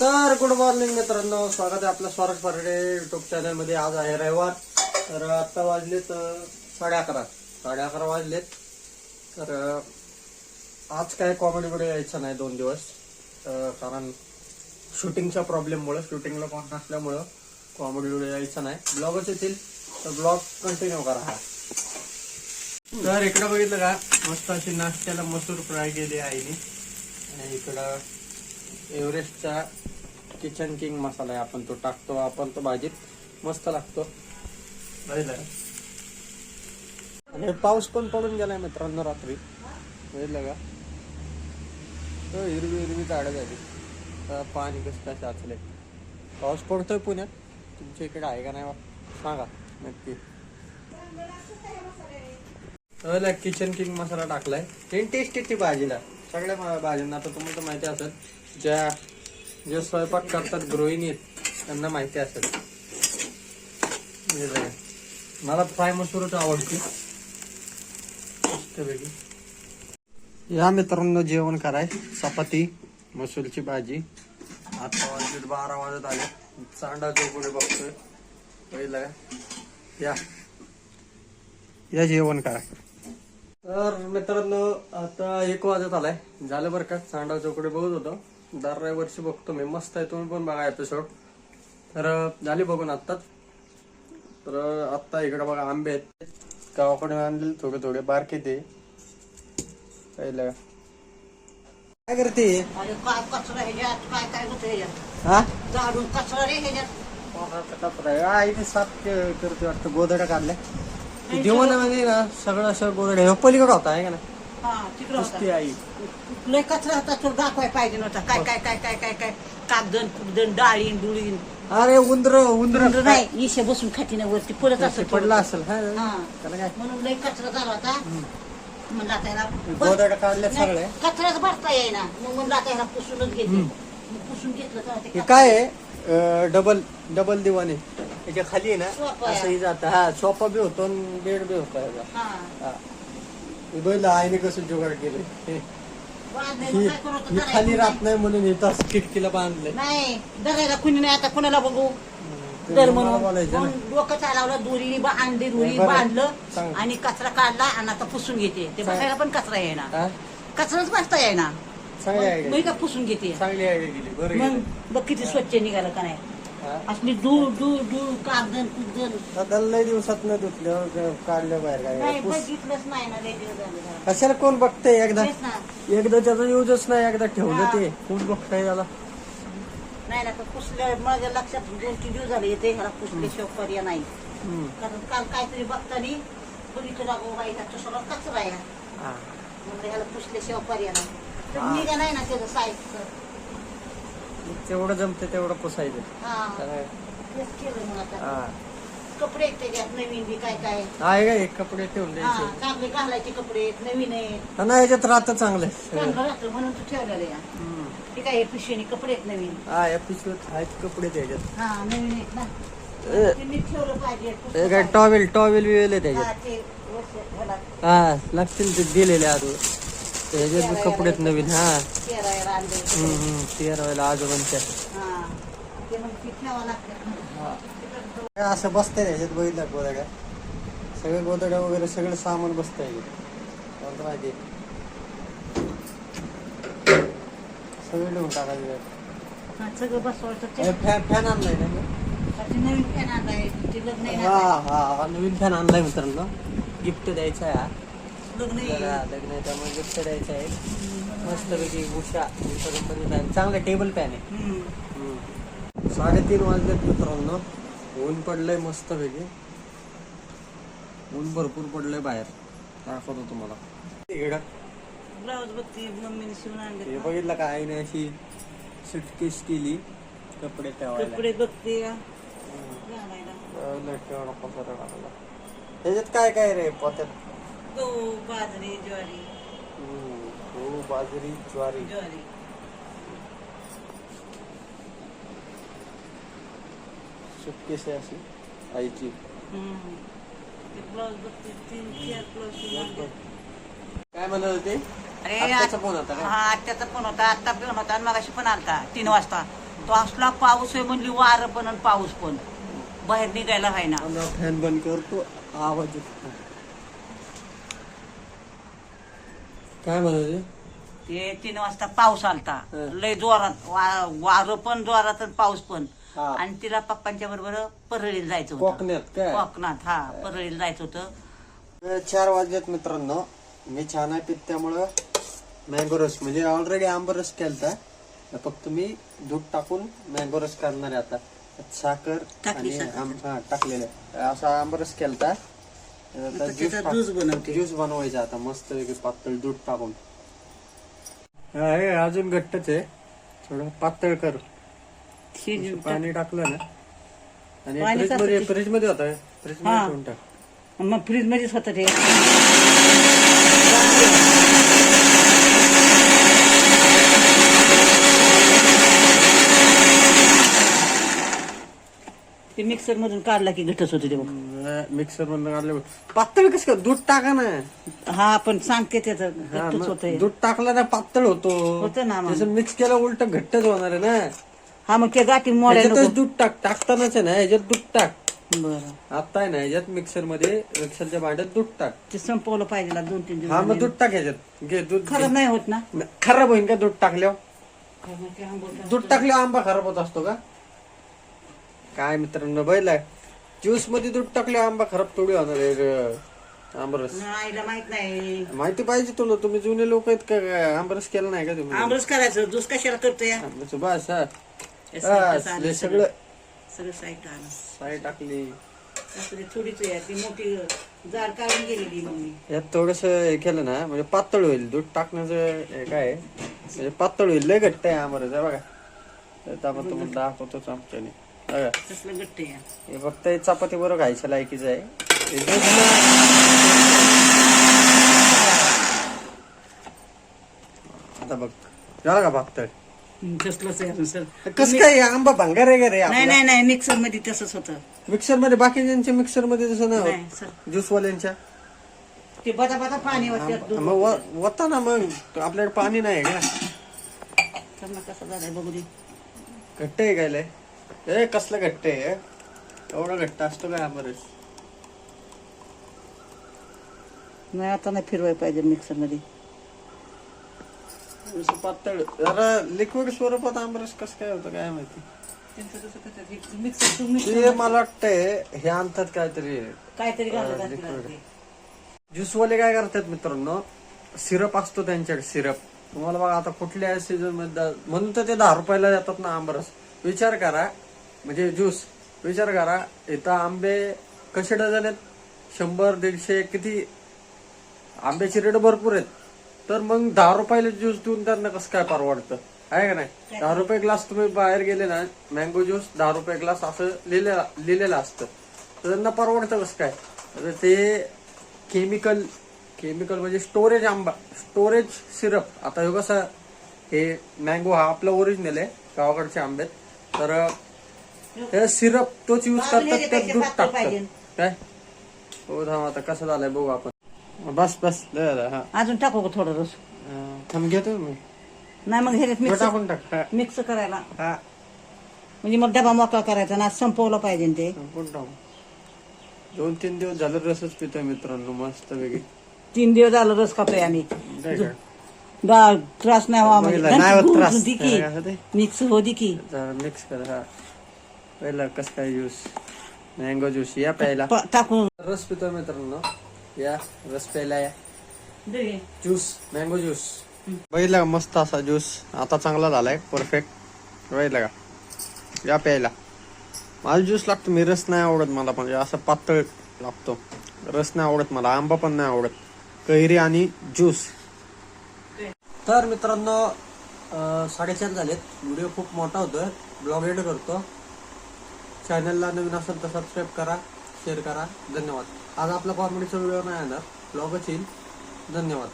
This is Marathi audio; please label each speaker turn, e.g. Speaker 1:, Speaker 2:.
Speaker 1: तर गुड मॉर्निंग मित्रांनो. स्वागत आहे आपलं स्वराज पराठे युट्यूब चॅनलमध्ये आज आहे रविवार. तर आता वाजलेत साडे अकरा. साडे अकरा वाजलेत. तर आज काय कॉमेडी मध्ये यायचं नाही दोन दिवस. कारण शूटिंगच्या प्रॉब्लेममुळं शूटिंगला कोण नसल्यामुळं कॉमेडी व्हिडिओ यायचं नाही. ब्लॉगच येतील तर ब्लॉग कंटिन्यू करा. हा तर इकडं बघितलं का? मस्त अशी नाश्त्याला मसूर फ्राय केली आईने. आणि इकडं एव्हरेस्टचा किचन किंग मसाला आहे. आपण तो टाकतो आपण तो भाजीत मस्त लागतो? आणि पाऊस पण पडून गेलाय मित्रांनो रात्री. बघितलं का? तो हिरवी हिरवी झाडं झाली. पाणी कसं काय साचले पाऊस पडतोय पुण्यात. तुमच्या इकडे आहे का नाही बा? सांगा नक्की. तर किचन किंग मसाला टाकलाय. टेस्ट येते भाजीला. सगळ्या भाज्यांना आता तुम्हाला तर माहिती असेल ज्या जे स्वयंपाक करतात गृहिणी आहेत त्यांना माहिती असेल. हे बघा. मला फ्राय मसूरच आवडते मस्तपैकी. या मित्रांनो जेवण कराय. चपाती मसूरची भाजी. आता वाजले बारा वाजत आले. चांडा चौकडे बघतोय. पहिला या. या जेवण करा. तर मित्रांनो आता एक वाजत आलाय. झालं बरं का? चांडा चौकडे बघत होतो. दर वर्षी बघतो मी. मस्त आहे. तुम्ही पण बघा एपिसोड तर झाली बघून आत्ताच तर आत्ता इकडे बघा आंबे आहेत. गावाकडे आणले थोडे थोडे. बारके ते. पहिलं. का? काय करते हा
Speaker 2: कचरा
Speaker 1: आहे? हा, इथे साफ के- करते वाटतं. गोदड्या काढल्या. जीवनामध्ये ना सगळं असं गोदड्या हे पलीकडे होता आहे का ना आई.
Speaker 2: लय कचरा होता तो दाखवाय पाहिजे नव्हता. काय काय काय काय काय काय? कागदन कुगदन डाळीन डुळीन.
Speaker 1: अरे उंदर उंदर.
Speaker 2: नाही इशे बसून खाती ना वरती पडत असं
Speaker 1: पडला असेल हा. त्याला काय?
Speaker 2: म्हणून लय कचरा झाला होता. म्हणलं आता याला बस-
Speaker 1: गोदड्या काढल्या
Speaker 2: नाही,
Speaker 1: सगळ्या
Speaker 2: कचराच भरता येईना. मग म्हणलं आता याला पुसूनच घेते मग पुसून घेतलं ते
Speaker 1: हे काय आहे? डबल डबल दिवाने. त्याच्याखाली आहे ना
Speaker 2: आहे.
Speaker 1: असंही जात. हा सोफा बी होतो आणि बेड बी होता याचा.
Speaker 2: हा.
Speaker 1: हा. हे बघितलं आईने कसं जुगाड केलं हे ही-
Speaker 2: मग
Speaker 1: ही खाली. राहत नाही म्हणून इथं असं खिडकीला बांधलंय
Speaker 2: नाही कुणी नाही आता कुणाला बघू
Speaker 1: ते
Speaker 2: दर
Speaker 1: मला
Speaker 2: म्हणून
Speaker 1: बोलायचं ना.
Speaker 2: मग डोकं चालवलं दोरी रुई
Speaker 1: बरं.
Speaker 2: बांधलं
Speaker 1: चांगलं.
Speaker 2: आणि कचरा काढला आणि आता पुसून घेते ते
Speaker 1: चांगलं.
Speaker 2: बसायला पण कचरा येणार
Speaker 1: हा?
Speaker 2: कचराच बसता येणार
Speaker 1: चांगली आयडिया
Speaker 2: मी का पुसून घेते
Speaker 1: चांगली आयडिया गेली बरं
Speaker 2: मग
Speaker 1: गेलं.
Speaker 2: बघ किती स्वच्छ निघालं का नाही
Speaker 1: हा?
Speaker 2: असली धूळ धूळ धूळ कागदन कुगदन
Speaker 1: आता लय दिवसात न धुतल्यावर काढलं बाहेर
Speaker 2: नाही
Speaker 1: काय पुस-
Speaker 2: बघितलंच नाही ना लय दिवस झाले जरा.
Speaker 1: कशाला कोण बघतंय एकदा?
Speaker 2: तेच ना.
Speaker 1: एकदा त्याचा युजच नाही एकदा ठेवलं. ते. कोण बघताय त्याला
Speaker 2: नाही ना तर पुसल्या माझ्या लक्षात दोन तीन दिवस झाले येते ह्याला पुसल्याशिवाय पर्याय नाही.
Speaker 1: हम्म.
Speaker 2: कारण काल काहीतरी बघतानी बघितलं अगो बाई ह्याच्या सगळं कचरा आहे.
Speaker 1: हा.
Speaker 2: ह्याला पुसल्याशिवाय पर्याय नाही. तर
Speaker 1: हा.
Speaker 2: निघा नाही ना त्याचं साईजचं
Speaker 1: जेवढं जमतं तेवढं पुसायचं.
Speaker 2: हा.
Speaker 1: काय?
Speaker 2: तेच केलं मग आता.
Speaker 1: हा.
Speaker 2: कपडे आहेत त्याच्यात नवीन बी काय काय?
Speaker 1: आहे का एक कपडे ठेवून
Speaker 2: हा
Speaker 1: द्यायचे?
Speaker 2: चांगले घालायचे कपडे आहेत नवीन आहेत.
Speaker 1: हा, नाही याच्यात राहतं चांगलं
Speaker 2: चांगलं राहतं म्हणून तू ठेवलेलं
Speaker 1: हम्म.
Speaker 2: हे पिशवीने कपडे आहेत नवीन?
Speaker 1: हा या पिशवीत आहेत कपडे त्याच्यात.
Speaker 2: हा नवीन आहेत ना.
Speaker 1: ए.
Speaker 2: ते नीट ठेवलं पाहिजे
Speaker 1: हे काय टॉवेल टॉवेल विवेल आहे
Speaker 2: हा,
Speaker 1: त्याच्यात
Speaker 2: ते वर्ष ह्याला
Speaker 1: हा लागतील ते दिलेले आजू त्याच्यात बी कपडे आहेत नवीन हा. आजोबांच्या
Speaker 2: हा ते मग लागतं
Speaker 1: असं बसतंय त्याच्यात बघितलं गोदड्या सगळे गोदड्या वगैरे सगळं सामान बसतंय माहिती सगळं लिहून टाकायचं त्यात.
Speaker 2: हा, सगळं बसवायचं ते.
Speaker 1: फॅन फॅन आणलाय ना मी?
Speaker 2: नवीन फॅन आणलाय ते लग्न आहे
Speaker 1: हा
Speaker 2: ना.
Speaker 1: हा हा नवीन फॅन आणलाय मित्रांनो गिफ्ट द्यायचा आहे हा.
Speaker 2: लग्न आहे.
Speaker 1: जरा लग्न आहे त्यामुळे गिफ्ट द्यायचं आहे मस्तपैकी उषा उषा कंपनी फॅन चांगला टेबल फॅन आहे. साडेतीन वाजलेत मित्रांनो. ऊन पडलंय मस्तपैकी ऊन भरपूर पडलंय बाहेर. दाखवतो तुम्हाला? इकडं
Speaker 2: ब्लाऊज बघते मम्मीने शिवून आणले
Speaker 1: हे बघितलं का? आईने अशी सुटकेस केली कपडे ठेवायला.
Speaker 2: कपडे बघते घालायला.
Speaker 1: लय केवढा पसारा टाकला. त्याच्यात काय काय रे पोत्यात?
Speaker 2: गहू बाजरी ज्वारी.
Speaker 1: हम्म, गहू बाजरी ज्वारी.
Speaker 2: ज्वारी.
Speaker 1: सुटकेस आहे अशी आईची.
Speaker 2: हम्म. ते ब्लाऊज बघते तीन चार ब्लाऊज शिवून आणले
Speaker 1: काय म्हणत होते
Speaker 2: अरे
Speaker 1: आत्याचा फोन होता
Speaker 2: हा आत्याचा फोन होता. आत्ता फोन होता आणि मगाशी पण आलता तीन वाजता. तो असला पाऊस आहे म्हणली वारं पण आणि पाऊस पण. बाहेर निघायला आहे ना
Speaker 1: फॅन बंद करतो आवाज येत नाही. काय म्हणाले?
Speaker 2: ते तीन वाजता पाऊस आलता. लय जोरात वारं पण जोरात आणि पाऊस पण.
Speaker 1: हा.
Speaker 2: आणि तिला पप्पांच्या बरोबर परळीला जायचं होतं.
Speaker 1: कोकणात काय?
Speaker 2: कोकणात हा परळीला जायचं होतं.
Speaker 1: चार वाजलेत मित्रांनो. मी चहा नाही पित त्यामुळं मँगो रस म्हणजे ऑलरेडी आंबा रस केलता. फक्त मी दूध टाकून मँगो रस करणार आहे आता. त्यात साखर
Speaker 2: टाकली
Speaker 1: आणि
Speaker 2: साखर.
Speaker 1: आंब- हा टाकलेलं आहे. असा आंबा रस केलता. आता ज्यूस
Speaker 2: त्याचा
Speaker 1: टाक-
Speaker 2: ज्यूस बनवते.
Speaker 1: ज्यूस बनवायचा आता मस्त पातळ दूध टाकून. हा, हे अजून घट्टच आहे. थोडं पातळ कर. पाणी टाकलं ना. आणि
Speaker 2: पाणी
Speaker 1: फ्रीजमध्ये
Speaker 2: टाकते.
Speaker 1: फ्रीजमध्ये होता फ्रीजमध्ये
Speaker 2: हा.
Speaker 1: ठेवून टाक.
Speaker 2: मग फ्रीज मध्येच होतं ते ते मिक्सर मधून काढला की घटच होते ते बघ.
Speaker 1: मिक्सर मधून काढलं. पातळ कस का दूध टाका ना.
Speaker 2: हा पण सांगते त्याचं
Speaker 1: हा,
Speaker 2: घट्टच
Speaker 1: मग
Speaker 2: होतंय.
Speaker 1: दूध टाकलं ना पातळ होतो.
Speaker 2: होतं ना मग.
Speaker 1: मिक्स केलं उलट घट्टच होणार आहे ना.
Speaker 2: हा मग ते गाठी नको.
Speaker 1: दूध टाक. टाकतानाच आहे ना ह्याच्यात दूध टाक.
Speaker 2: बरं.
Speaker 1: आता आहे ना ह्याच्यात मिक्सरमध्ये मिक्सरच्या भांड्यात दूध टाक.
Speaker 2: ते संपवलं पाहिजे ना दोन तीन
Speaker 1: हा मग
Speaker 2: दिवस
Speaker 1: दूध टाक ह्याच्यात. घे दूध घे.
Speaker 2: खराब नाही होत ना?
Speaker 1: खराब होईन का दूध टाकल्यावर? दूध टाकल्यावर आंबा खराब होत असतो का? काय मित्रांनो बैल ज्यूसमध्ये दूध टाकल्यावर आंबा खराब थोडी होणार आहे रे. आंबरस.
Speaker 2: आईला माहीत नाही.
Speaker 1: माहिती पाहिजे तुला तुम्ही जुने लोक आहेत का? काय? आंबरस केला नाही का तुम्ही?
Speaker 2: आमरस करायचं ज्यूस कशाला करतोय?
Speaker 1: बस हा.
Speaker 2: हे साईड
Speaker 1: बस,
Speaker 2: कसं आलं
Speaker 1: लय
Speaker 2: सगळं
Speaker 1: सगळं
Speaker 2: सगळं साईड आलं
Speaker 1: साई टाकली.
Speaker 2: असं ते थोडीच आहे ती मोठी जाड काढून गेलेली मम्मी.
Speaker 1: यात थोडस हे केलं ना म्हणजे पातळ होईल. दूध टाकण्याचं हे काय आहे, म्हणजे पातळ होईल. लय घट्ट आहे आंबरस आहे बघा. त्यात आपण तुम्हाला दाखवतोच आमच्याने. हे फक्त हे चपाती बरोबर खायच्या लायकीच आहे. आता बघ. झालं का
Speaker 2: हं, तसलंच आहे सर.
Speaker 1: कसं काय हे आंबा भंगार आहे का रे
Speaker 2: नाही नाही नाही मिक्सरमध्ये तसंच होतं.
Speaker 1: मिक्सरमध्ये बाकीच्यांच्या मिक्सरमध्ये तसं नाही
Speaker 2: नाही
Speaker 1: होत
Speaker 2: सर.
Speaker 1: ज्यूसवाल्यांच्या?
Speaker 2: ते बदा बदा पाणी वाटतं दूध
Speaker 1: मग व- वता ना मग. आपल्याकडे पाणी नाही का
Speaker 2: तर मग कसं झालंय बघू दे.
Speaker 1: घट्ट आहे काय लय? ए कसलं घट्ट आहे? एवढा घट्ट असतो काय आंबरस
Speaker 2: नाही आता नाही फिरवाय पाहिजे मिक्सरमध्ये
Speaker 1: असं पातळ. जरा लिक्विड स्वरूपात आंबरस कसं काय होतं काय माहिती?
Speaker 2: मिक्सर
Speaker 1: ते मला वाटतंय हे आणतात काहीतरी
Speaker 2: काहीतरी घालत
Speaker 1: liquid.
Speaker 2: ते.
Speaker 1: ज्यूसवाले काय करतात मित्रांनो? सिरप असतो त्यांच्याकडे सिरप तुम्हाला बघा आता कुठल्या सीझनमध्ये दा- म्हणून तर ते दहा रुपयाला देतात ना आंबरस विचार करा म्हणजे ज्यूस. विचार करा इथं आंबे कसे डझन आहेत? शंभर दीडशे किती? आंब्याची रेट भरपूर आहेत. तर मग दहा रुपयाला ज्यूस देऊन त्यांना कसं काय परवडतं? आहे का नाही? दहा रुपये ग्लास तुम्ही बाहेर गेले ना मँगो ज्यूस दहा रुपये ग्लास असं लिहिलेलं लिहिलेलं असतं. तर त्यांना परवडतं कसं काय? तर ते केमिकल केमिकल म्हणजे स्टोरेज आंबा स्टोरेज सिरप आता हे कसं हे मँगो हा आपला ओरिजिनल आहे गावाकडचे आंबे. तर हे सिरप तोच यूज करतात त्यात दूध. टाकतात. काय? हो थांब आता कसं झालंय बघू आपण. बस बस लय झालं, हा.
Speaker 2: अजून टाकू का थोडं रस?
Speaker 1: अं, थांब घेतो मी.
Speaker 2: नाही मग हे मिक्स
Speaker 1: टाकून टाक हा,
Speaker 2: मिक्स करायला.
Speaker 1: हा.
Speaker 2: म्हणजे मग डबा मोकळा करायचा ना संपवलं पाहिजे ना ते.
Speaker 1: संपून टाकू. दोन तीन दिवस झालं रसच पितोय मित्रांनो मस्त वेगळी
Speaker 2: तीन दिवस झालं रस खातोय आम्ही.
Speaker 1: काय काय?
Speaker 2: बा- त्रास नाही व्हावा म्हणजे.
Speaker 1: बघितलं, नाही होत त्रास.
Speaker 2: होती की.
Speaker 1: काय होते?
Speaker 2: मिक्स होती की.
Speaker 1: जरा मिक्स कर हा. पहिला कस काय ज्यूस मँगो ज्यूस या प्यायला.
Speaker 2: टाकून
Speaker 1: रस पितोय मित्रांनो. या रस प्यायला या. ज्यूस मँगो ज्यूस बघितलं का मस्त असा ज्यूस आता चांगला झालाय परफेक्ट बघितलं का? या प्यायला. मला ज्यूस लागतो मी रस नाही आवडत मला म्हणजे असं पातळ लागतो. रस नाही आवडत मला आंबा पण नाही आवडत. कैरी आणि ज्यूस तर मित्रांनो साडेचार झालेत. व्हिडिओ खूप मोठा होतोय. ब्लॉग एड करतो. चॅनलला नवीन असेल तर सबस्क्राईब करा शेअर करा. धन्यवाद. आज आपला कॉमेडीचा व्हिडिओ नाही येणार. ब्लॉगच येईल. धन्यवाद.